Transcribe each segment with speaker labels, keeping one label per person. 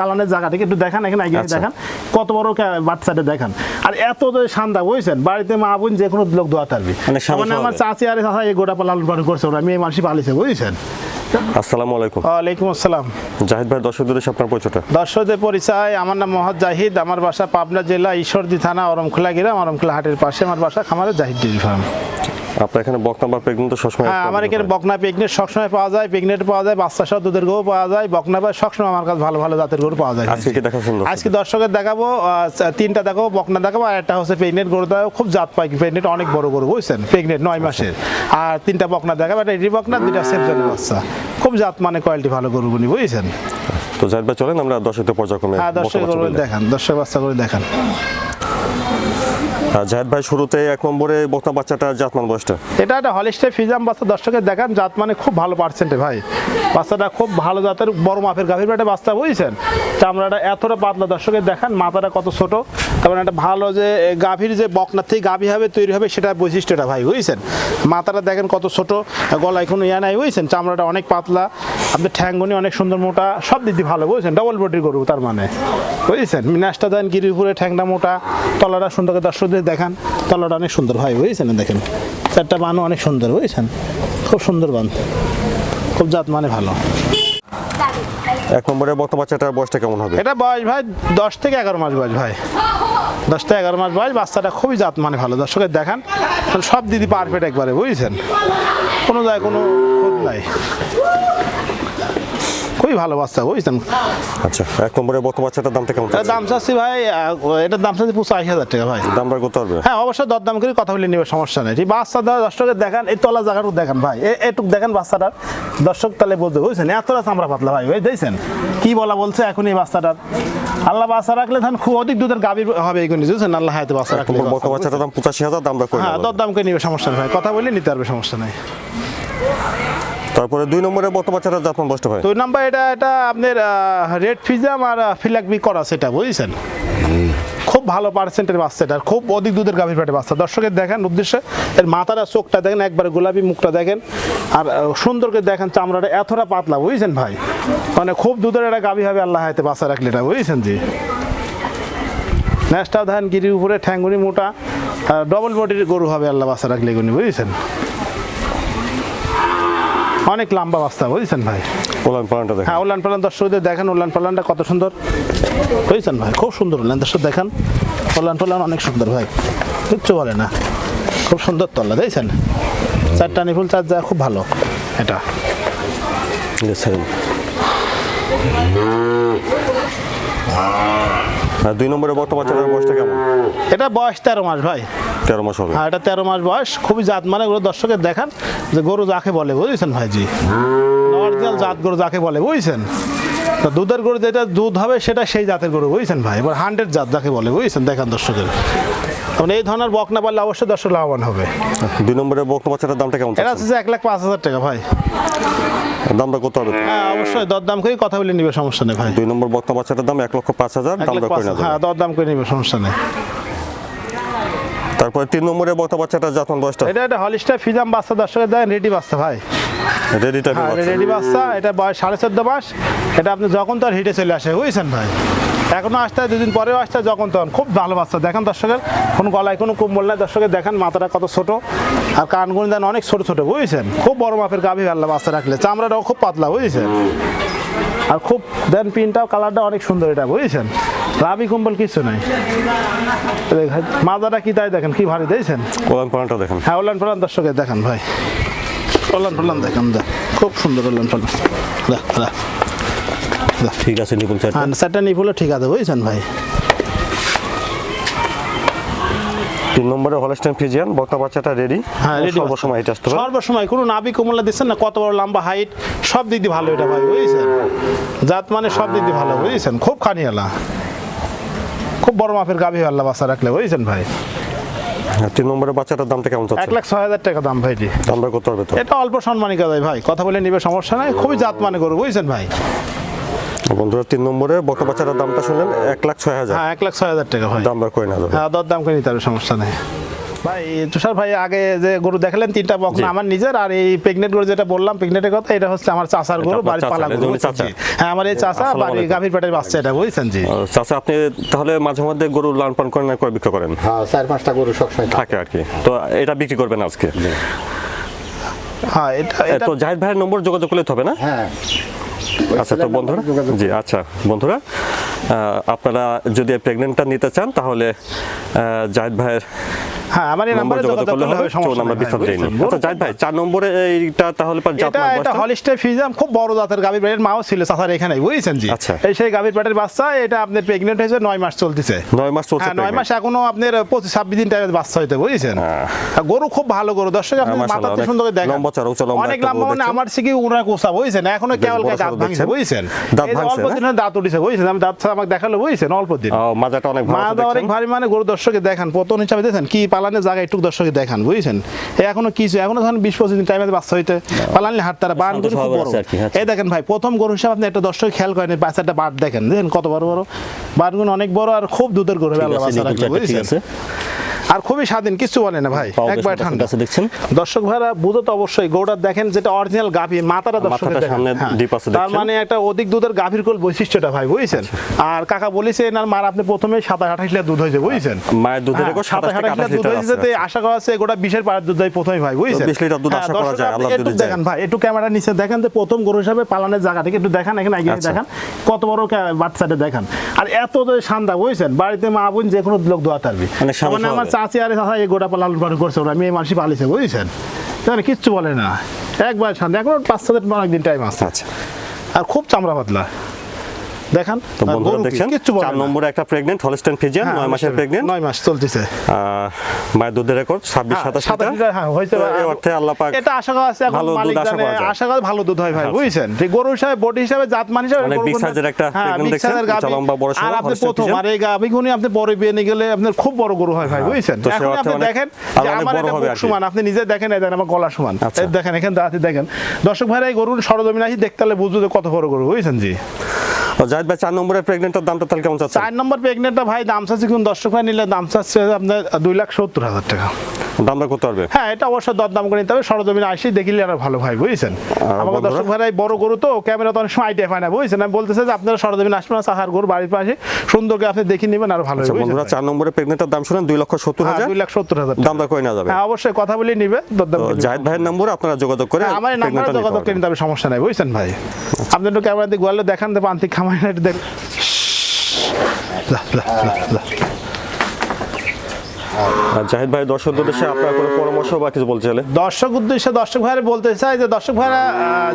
Speaker 1: পালানের জায়গাটাকে একটু দেখান এখানে আগে
Speaker 2: আচ্ছা।
Speaker 1: দেখান কত বড় বাচ্চাটা দেখান। আর এত যে শান্দা বুঝছেন? বাড়িতে মা বোন যে কোনো লোক দোয়া
Speaker 2: থাকবে।
Speaker 1: মানে আমার। চাচি আরে চাচা এই গোটা পালন পালন করছে ওরা মেয়ে মানুষই পালিছে বুঝছেন?
Speaker 2: আসসালামু আলাইকুম।
Speaker 1: ওয়ালাইকুম আসসালাম।
Speaker 2: জাহিদ ভাই দর্শক দূরে আপনার পরিচয়টা?
Speaker 1: দর্শকদের পরিচয় আমার নাম মোহাম্মদ জাহিদ আমার বাসা পাবনা জেলা ঈশ্বরদী থানা অরমখোলা গ্রাম অরমখোলা হাটের পাশে আমার বাসা খামারে জাহিদ ডেয়ারি ফার্ম।
Speaker 2: আপনার এখানে বক নাম্বার প্রেগনেন্ট সবসময়
Speaker 1: হ্যাঁ আমার এখানে বকনা পেগনেট সবসময় পাওয়া যায় পেগনেট পাওয়া যায় বাচ্চা সহ দুধের গরু পাওয়া যায় বকনা পায় সবসময় আমার কাছে ভালো ভালো জাতের গরু পাওয়া যায়।
Speaker 2: আজকে কি দেখাচ্ছেন
Speaker 1: আজকে দর্শকের দেখাবো তিনটা দেখাবো বকনা দেখাবো আর একটা হচ্ছে পেগনেট গরু দেখাবো খুব জাত পাই পেগনেট অনেক বড় গরু বুঝছেন? পেগনেট নয় মাসের। আর তিনটা বকনা দেখাবো একটা এডি বকনা দুইটা সেপজনের বাচ্চা। খুব জাত মানে কোয়ালিটি ভালো গরুগুনি বুঝছেন?
Speaker 2: তো জাহিদ চলেন আমরা দর্শকদের পর্যায়ক্রমে
Speaker 1: হ্যাঁ দর্শক গরু দেখান দর্শক বাচ্চা করে দেখান।
Speaker 2: জাহিদ ভাই, শুরুতে এক নম্বরে বকনা বাচ্চাটা জাতমান বয়সটা?
Speaker 1: এটা একটা হলিস্টে ফিজাম বাচ্চা দর্শকের দেখান জাত মানে খুব ভালো পার্সেন্টে ভাই। বাচ্চাটা খুব ভালো জাতের, বড় মাপের গাভীর পেটে বাচ্চা, বুঝছেন? চামড়াটা এতটা পাতলা দর্শকের দেখান, মাথাটা কত ছোট। তারপরে একটা ভালো যে গাভীর যে বকনার থেকে গাভী হবে, তৈরি হবে, সেটা বৈশিষ্ট্যটা ভাই, বুঝছেন? মাথাটা দেখেন কত ছোট, গলায় কোনো ইয়া নাই, বুঝছেন? চামড়াটা অনেক পাতলা আপনার ঠ্যাঙ্গনি অনেক সুন্দর মোটা, সব দিক দিয়ে ভালো, বুঝছেন? ডবল বডির গরু, তার মানে বুঝছেন? মিনাসটা দেন গিরির উপরে, ঠ্যাংটা মোটা তলাটা সুন্দর করে দর্শকদের দেখান। তলাটা অনেক সুন্দর ভাই বুঝছেন? দেখেন চারটা বানও অনেক সুন্দর বুঝেছেন? খুব সুন্দর বান। খুব জাত মানে ভালো।
Speaker 2: এক নম্বরে বকনা বাচ্চাটার বয়সটা কেমন হবে?
Speaker 1: এটা বয়স ভাই দশ থেকে এগারো মাস বয়স ভাই। দশ থেকে এগারো মাস বয়স বাচ্চাটা খুবই জাত মানে ভালো। দর্শকের দেখান সব দিদি পারফেক্ট একবারে বুঝেছেন? কোনো যায় কোনো নাই। খুবই ভালো বাচ্চা বুঝছেন?
Speaker 2: আচ্ছা এক নম্বরে বকনা বাচ্চাটার দামটা কেমন
Speaker 1: দাম চাচ্ছি ভাই এটার দাম চাচ্ছি পঁচাশি হাজার টাকা ভাই।
Speaker 2: দাম বার করতে পারবে?
Speaker 1: হ্যাঁ অবশ্যই দরদাম করে কথা বলে নেবে সমস্যা নেই। বাচ্চা দেওয়া দর্শকের দেখান এই তলা জায়গাটুকু দেখান ভাই। এটুক দেখেন বাচ্চাটার দর্শক তাহলে বলতে বুঝছেন? এতটা চামড়া পাতলা ভাই ওই দেখছেন? কি বলা বলছে এখন এই বাচ্চাটার? আল্লাহ বাচ্চা রাখলে ধান খুব অধিক দুধের গাভীর হবে এইগুলো বুঝছেন? আল্লাহ হাতে বাচ্চা রাখলে
Speaker 2: বাচ্চাটার দাম পঁচাশি হাজার দাম
Speaker 1: হ্যাঁ। দরদাম করে নিবে সমস্যা নেই ভাই কথা বলে নিতে পারবে সমস্যা নেই।
Speaker 2: তারপরে দুই নম্বরে বকনা বাচ্চাটার জাতমান বয়সটা ভাই?
Speaker 1: দুই নাম্বার এটা এটা আপনার রেড ফিজাম আর ফিলাকবি করা সেটা বুঝছেন? খুব ভালো পার্সেন্টের বাচ্চা এটা আর খুব অধিক দুধের গাভীর পেটে বাচ্চা। দর্শকের দেখেন উদ্দেশ্যে এর মাথাটা চোখটা দেখেন একবারে গোলাপি মুখটা দেখেন আর আহ, সুন্দর করে দেখেন চামড়াটা এতটা পাতলা বুঝছেন ভাই? মানে খুব দুধের একটা গাভী হবে আল্লাহ হাতে বাচ্চা রাখলে এটা বুঝছেন জি? ন্যাসটা ধান গিরির উপরে ঠ্যাঙ্গুনি মোটা আর ডবল বডির গরু হবে আল্লাহ বাচ্চা রাখলে এগুলি বুঝছেন? অনেক লম্বা বাচ্চা বুঝছেন ভাই?
Speaker 2: ওলান পালানটা দেখেন।
Speaker 1: হ্যাঁ ওলান পালান দর্শকদের দেখেন উল্লান পালানটা কত সুন্দর। বুঝছেন ভাই? খুব সুন্দর উল্লান দর্শক দেখেন। উল্লান পালান অনেক সুন্দর ভাই। কিচ্ছু বলে না। খুব সুন্দর তল্লা দেখছেন? চারটা নিফুল চার যায় খুব ভালো এটা।
Speaker 2: দেখছেন। আর দুই নম্বরে বকনা বাচ্চাটার বয়সটা কেমন?
Speaker 1: এটা বয়স তেরো মাস ভাই।
Speaker 2: তেরো মাস হবে।
Speaker 1: হ্যাঁ এটা তেরো মাস বয়স। খুবই জাত মানে গরু দর্শকের দেখান যে গরু যাকে বলে বুঝছেন ভাইজি? অরিজিনাল জাত গরু যাকে বলে বুঝছেন? তা দুধের গরু যেটা দুধ হবে সেটা সেই জাতের গরু বুঝছেন ভাই? এবার হান্ড্রেড জাত যাকে বলে বুঝছেন? দেখান দর্শকের। মানে এই ধরনের বক না পারলে অবশ্যই দর্শক লাভবান হবে।
Speaker 2: দুই নম্বরের বকনা বাচ্চাটার দামটা কেমন
Speaker 1: এটা? হচ্ছে এক লাখ পাঁচ হাজার টাকা ভাই।
Speaker 2: দামটা কত হবে?
Speaker 1: হ্যাঁ অবশ্যই দরদাম করে কথা বলে নিবে সমস্যা নেই ভাই।
Speaker 2: দুই নম্বর বক্তা বাচ্চাটার দাম এক লক্ষ পাঁচ হাজার দাম করে নেওয়া
Speaker 1: হ্যাঁ দরদাম করে নিবে সমস্যা নেই।
Speaker 2: তারপরে তিন নম্বরে বক্তা বাচ্চাটা জাতমান বয়সটা?
Speaker 1: এটা একটা হলিস্টার ফিজাম বাচ্চা দর্শকের দেয় রেডি বাচ্চা ভাই।
Speaker 2: রেডি টাইপের
Speaker 1: রেডি বাচ্চা এটা বয়স সাড়ে চোদ্দ মাস। এটা আপনি যখন তার হিটে চলে আসে বুঝছেন ভাই? এখনও আসতে দুদিন পরেও আসতে যখন তখন। খুব ভালো বাচ্চা। দেখেন দর্শকের কোনো গলায় কোনো কুম্বল নাই। দর্শকের দেখেন মাথাটা কত ছোট। আর কানগুনি দেন অনেক ছোট ছোট বুঝছেন? খুব বড় মাপের গাভী আল্লাহ বাচ্চা রাখলে। চামড়াটাও খুব পাতলা বুঝছেন? আর খুব দেন পিনটাও কালারটা অনেক সুন্দর এটা বুঝছেন? রাবি কুম্বল কিছু নাই। মাজাটা কি তাই দেখেন? কি ভারী দিয়েছেন
Speaker 2: ওলান পালানটা দেখেন।
Speaker 1: হ্যাঁ ওলান ফলান দর্শকের দেখান ভাই। ওলান ফলান দেখান দেখ। খুব সুন্দর
Speaker 2: ঠিক আছে নিপুল চারটা
Speaker 1: হ্যাঁ নিপুলে ঠিক আছে বুঝছেন ভাই?
Speaker 2: তিন নম্বরে হলস্টাইন ফিজিয়ান বকনা বাচ্চাটা রেডি
Speaker 1: হ্যাঁ রেডি
Speaker 2: সর্বসময় এটা আসতে পারে।
Speaker 1: সর্বসময় কোনো নাবি কমলা দিচ্ছেন না কত বড় লম্বা হাইট সব দিক দিয়ে ভালো এটা ভাই বুঝছেন? জাত মানে সব দিক দিয়ে ভালো বুঝছেন? খুব খানিয়ালা। খুব বড় মাপের গাভী আল্লাহ বাসা রাখলে বুঝছেন ভাই?
Speaker 2: তিন নম্বরের বাচ্চাটার দামটা কেমন
Speaker 1: এক
Speaker 2: চাচ্ছে
Speaker 1: লাখ ছয় হাজার টাকা দাম ভাইটি
Speaker 2: দামটা কত হবে তো?
Speaker 1: এটা অল্প সম্মানিকা যায় ভাই কথা বলে নিবে সমস্যা নাই খুবই জাত মানে করব বুঝছেন ভাই।
Speaker 2: বন্ধুরা তিন নম্বরে বকনা বাচ্চাটার দামটা শুনলেন এক লাখ ছয় হাজার।
Speaker 1: হ্যাঁ এক লাখ ছয় হাজার টাকা ভাই।
Speaker 2: দাম করে না
Speaker 1: হ্যাঁ দর দাম করে নিতে হবে সমস্যা নেই। ভাই তুষার ভাই আগে যে গরু দেখালেন তিনটা বকনা আমার নিজের আর এই প্রেগনেন্ট গরু যেটা বললাম প্রেগনেন্টের কথা এটা হচ্ছে আমার চাচার গরু বাড়ির পালা গরু। হ্যাঁ আমার এই চাচা বাড়ি গাভীর পেটের বাচ্চা এটা বুঝছেন? জি।
Speaker 2: চাচা আপনি তাহলে মাঝে মধ্যে গরু লালন পালন করেন না করে বিক্রি করেন?
Speaker 3: হ্যাঁ চার পাঁচটা গরু সবসময় থাকে।
Speaker 2: থাকে আর কি। তো এটা বিক্রি করবেন আজকে?
Speaker 1: হ্যাঁ এটা
Speaker 2: তো জাহিদ ভাইয়ের নম্বর যোগাযোগ করলে হবে না?
Speaker 3: হ্যাঁ।
Speaker 2: আচ্ছা তো বন্ধুরা জি আচ্ছা বন্ধুরা আপনারা যদি প্রেগনেন্টটা নিতে চান তাহলে জাহিদ ভাইয়ের
Speaker 1: হ্যাঁ আমার এই
Speaker 2: নম্বর যোগাযোগ করলে হবে
Speaker 1: সমস্যা
Speaker 2: আমরা বিস্তারিত
Speaker 1: ভাই,
Speaker 2: জেনে নিই।
Speaker 1: বুঝছেন?
Speaker 2: আচ্ছা জাহিদ ভাই চার নম্বরে এইটা তাহলে পার জাত
Speaker 1: এটা এটা
Speaker 2: বয়সটা?
Speaker 1: ফিজাম খুব বড় জাতের গাভীর পেটের মাও ছিল চাচার এখানে বুঝছেন জি। এই সেই গাভীর পেটের বাচ্চা এটা আপনার প্রেগনেন্ট হয়েছে নয় মাস চলতেছে।
Speaker 2: নয় মাস চলছে
Speaker 1: মাস এখনও আপনার পঁচিশ ছাব্বিশ দিন টাইমের বাচ্চা হইতে বুঝছেন। গরু খুব ভালো গরু দর্শক আপনি
Speaker 2: হ্যাঁ, মাশাআল্লাহ,
Speaker 1: সুন্দর করে দেখেন।
Speaker 2: লম্বা চড়া, লম্বা
Speaker 1: অনেক লম্বা মানে আমার থেকে উনার কোসা বুঝছেন? এখনও কেবল দাঁত ভাঙছে বুঝছেন?
Speaker 2: দাঁত ভাঙছে,
Speaker 1: অল্প
Speaker 2: না?
Speaker 1: দাঁত উঠেছে বুঝছেন? আমি দাঁত আমাকে দেখাল বুঝছেন? অল্প দিন।
Speaker 2: ও, মাজাটা অনেক ভালো
Speaker 1: মা অনেক ভারী মানে গরু দর্শকে দেখান। পতন হিসাবে দেখেন কি পালানের জায়গা একটু দর্শকে দেখান বুঝছেন? এখনও কিছু এখনও ধরেন বিশ পঁচিশ দিন টাইম আছে বাচ্চা হইতে পালানলে হাট তারা বান গরু খুব বড়।
Speaker 2: আচ্ছা।
Speaker 1: এই দেখেন ভাই প্রথম গরু হিসাবে আপনি একটা দর্শক খেয়াল করেন বাচ্চাটা বাট দেখেন। দেখেন কত বড় বড়। বাটগুলো অনেক বড় আর খুব দুধের গরু আল্লাহ বাচ্চা বুঝছেন? আর খুবই স্বাধীন কিছু বলে না ভাই একবার ঠান্ডা।
Speaker 4: দেখছেন?
Speaker 1: দর্শক ভাইরা বুঝো তো অবশ্যই গৌড়ার দেখেন যেটা অরিজিনাল গাভী মাথাটা
Speaker 2: সামনে
Speaker 1: হ্যাঁ। তার মানে একটা অধিক দুধের গাভীর কোল বৈশিষ্ট্যটা ভাই বুঝছেন? আর কাকা বলেছে এনার মার আপনি প্রথমে সাতাশ আঠাশ লিটার দুধ হয়েছে বুঝছেন?
Speaker 2: মায়ের দুধের
Speaker 1: হ্যাঁ,
Speaker 2: সাতাশ আঠাশ
Speaker 1: দুধ
Speaker 2: লিটার
Speaker 1: হয়েছে তে আশা করা আছে গোটা বিশের পাড়ার দুধ দেয় প্রথমে ভাই বুঝছেন?
Speaker 2: 20 লিটার দুধ
Speaker 1: হ্যাঁ,
Speaker 2: আশা করা যায়, আল্লাহ যায়।
Speaker 1: দেখেন ভাই একটু ক্যামেরা নিচে দেখেন যে প্রথম গরু হিসাবে পালানের জায়গা থেকে একটু দেখান এখানে এগিয়ে
Speaker 2: আচ্ছা।
Speaker 1: দেখান কত বড় বাচ্চাটা দেখান। আর এত যে শান্দা বুঝছেন? বাড়িতে মা বোন যে কোনো লোক দোয়া থাকবে। মানে আমার। চাচি আরে চাচা এই গোটা পালন পালন করছে ওরা মেয়ে মানুষই পালিছে বুঝেছেন? তাহলে কিচ্ছু বলে না। একবার শান্তি এখন পাঁচ সাত অনেক টাইম আছে।
Speaker 2: আচ্ছা।
Speaker 1: আর খুব চামড়া পাতলা। দেখান।
Speaker 2: তো বন্ধুরা দেখছেন চার নম্বরে একটা ফিজিয়ান
Speaker 1: হ্যাঁ,
Speaker 2: নয় মাসের প্রেগনেন্ট
Speaker 1: নয় মাস চলতেছে।
Speaker 2: মায়ের দুধের রেকর্ড ছাব্বিশ
Speaker 1: হ্যাঁ,
Speaker 2: সাতাশ
Speaker 1: সাতাশ
Speaker 2: লিটার।
Speaker 1: লিটার, হ্যাঁ, হয়েছে
Speaker 2: তো এই অর্থে আল্লাহ পাক
Speaker 1: এটা আশা করা আছে এখন মালিক জানে, আশা করা ভালো দুধ হয় ভাই
Speaker 2: আচ্ছা।
Speaker 1: বুঝছেন? যে গরু হিসাবে বডি হিসাবে জাত হিসাবে
Speaker 2: অনেক একটা
Speaker 1: হ্যাঁ, big
Speaker 2: দেখছেন, লম্বা বড় সড়ো
Speaker 1: আর আপনি প্রথম আর এই গাভী গুনি আপনি পরে বিয়ে নিয়ে গেলে আপনার খুব বড় গরু হয় ভাই বুঝছেন?
Speaker 2: তো সে
Speaker 1: এখন আপনি দেখেন যে আমার এটা বুক সমান আপনি নিজে দেখেন এই আমার গলা সমান।
Speaker 2: আচ্ছা।
Speaker 1: দেখেন এখান দাঁড়াতে দেখেন দর্শক ভাই এই গরুর সরজমিন আসি দেখতে হলে বুঝব কত বড় গরু বুঝছেন জি?
Speaker 2: জাহিদ ভাই, চার নম্বরের প্রেগনেন্টের দামটা তাহলে কেমন চাচ্ছে
Speaker 1: চার নম্বর প্রেগনেন্টটা ভাই, দাম চাচ্ছে কিন্তু দশ টাকা নিলে দাম চাচ্ছে আপনার দুই লাখ সত্তর হাজার টাকা।
Speaker 2: দামটা করতে পারবে?
Speaker 1: হ্যাঁ এটা অবশ্যই দরদাম করে নিতে হবে। সরজমিনে আসি দেখিলে আরও ভালো ভাই বুঝছেন? আমাকে? দর্শক ভাই বড় গরু তো ক্যামেরা তো অনেক সময় আইডিয়া পায় না বুঝছেন? আমি বলতেছে যে আপনারা সরজমিনে আসবেন না সাহার গরু বাড়ির পাশে সুন্দর করে আপনি দেখে নেবেন আরও ভালো
Speaker 2: আচ্ছা বন্ধুরা চার প্রেগনেন্টের দাম শুনেন দুই লক্ষ সত্তর
Speaker 1: হ্যাঁ
Speaker 2: হাজার।
Speaker 1: দুই লাখ সত্তর হাজার।
Speaker 2: করে যাবে।
Speaker 1: হ্যাঁ অবশ্যই কথা বলে নিবে দরদাম।
Speaker 2: জাহিদ ভাইয়ের নম্বরে আপনারা যোগাযোগ করে
Speaker 1: হ্যাঁ, আমার নাম্বারে যোগাযোগ করে নিতে হবে সমস্যা নাই বুঝছেন ভাই? আপনি একটু ক্যামেরা দিয়ে গোয়ালে দেখান দেবো আন্তিক খামাই না একটু দেখ যা, যা, যা, যা।
Speaker 2: জাহিদ ভাই, দর্শক উদ্দেশ্যে আপনার কোনো পরামর্শ বা কিছু বলতে চাইলে?
Speaker 1: দর্শক উদ্দেশ্যে দর্শক ভাইরা বলতে চাই যে, দর্শক ভাইরা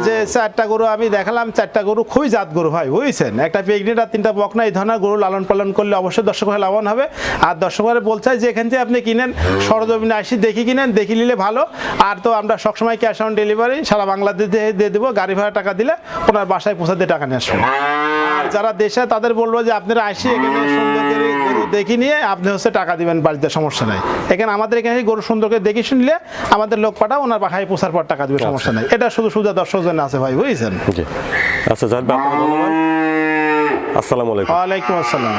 Speaker 1: যে চারটা গরু আমি দেখালাম, চারটা গরু খুবই জাত গরু ভাই, বুঝছেন? একটা প্রেগনেন্ট আর তিনটা বকনা এই ধরনের গরু লালন পালন করলে অবশ্যই দর্শক ভাই লাভবান হবে। আর দর্শক ভাইরা বলতে চাই যে, এখান থেকে আপনি কিনেন, সরজমিনে আসি দেখি কিনেন, দেখি নিলে ভালো। আর তো আমরা সবসময় ক্যাশ অন ডেলিভারি সারা বাংলাদেশ দিয়ে দেবো, গাড়ি ভাড়া টাকা দিলে ওনার বাসায় পৌঁছাতে টাকা নিয়ে আসবেন। আর যারা দেশে, তাদের বলব যে, আপনারা আসি এখানে, সুন্দর দেখি নিয়ে আপনি হচ্ছে টাকা দিবেন বাড়িতে সমস্যা নাই। এখানে আমাদের এখানে গরু সুন্দরকে দেখে শুনলে আমাদের লোক পাঠা ওনার বাসায় পোষার পর টাকা দেবে সমস্যা নাই। এটা শুধু সুবিধা দর্শক জন্য আছে ভাই বুঝছেন?
Speaker 2: আচ্ছা ধন্যবাদ। আসসালামু আলাইকুম।
Speaker 1: ওয়ালাইকুম আসসালাম।